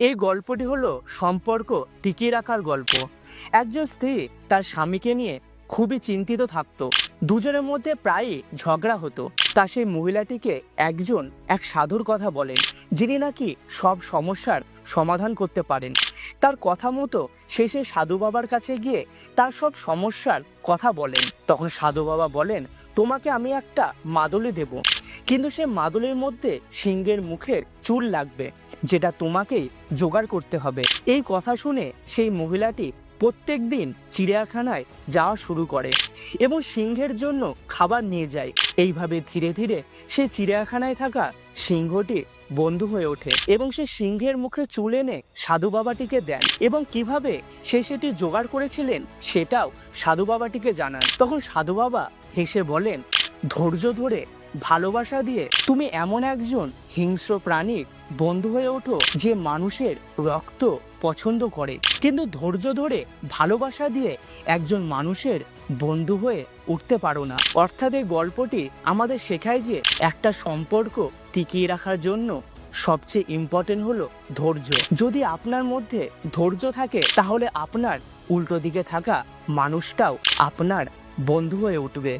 এই গল্পটি হলো সম্পর্ক টিকিয়ে রাখার গল্প। একজন স্ত্রী তার স্বামীকে নিয়ে খুবই চিন্তিত থাকতো। দুজনের মধ্যে প্রায়ই ঝগড়া হতো। তা সেই মহিলাটিকে একজন এক সাধুর কথা বলেন, যিনি নাকি সব সমস্যার সমাধান করতে পারেন। তার কথা মতো শেষে সাধু বাবার কাছে গিয়ে তার সব সমস্যার কথা বলেন। তখন সাধু বাবা বলেন, তোমাকে আমি একটা মাদলি দেব। কিন্তু সে মাদুলির মধ্যে সিংহের মুখের চুল লাগবে। যেটা তোমাকেই জোগাড় করতে হবে। এই কথা শুনে সেই মহিলাটি প্রত্যেক দিন চিড়িয়াখানায় যাওয়া শুরু করে এবং সিংহের জন্য খাবার নিয়ে যায়। এইভাবে ধীরে ধীরে সে চিড়িয়াখানায় থাকা সিংহটি বন্ধু হয়ে ওঠে এবং সে সিংহের মুখে চুল এনে সাধু বাবাটিকে দেন এবং কীভাবে সে সেটি জোগাড় করেছিলেন সেটাও সাধু বাবাটিকে জানান। তখন সাধু বাবা হেসে বলেন ধৈর্য ধরে, ভালোবাসা দিয়ে তুমি এমন একজন হিংস্র প্রাণীর বন্ধু হয়ে ওঠো যে মানুষের রক্ত পছন্দ করে। কিন্তু ধৈর্য ধরে, ভালোবাসা দিয়ে একজন মানুষের বন্ধু হয়ে উঠতে পারো না। অর্থাৎ এই গল্পটি আমাদের শেখায় যে একটা সম্পর্ক টিকিয়ে রাখার জন্য সবচেয়ে ইম্পর্টেন্ট হলো ধৈর্য। যদি আপনার মধ্যে ধৈর্য থাকে, তাহলে আপনার উল্টো দিকে থাকা মানুষটাও আপনার বন্ধু হয়ে উঠবে।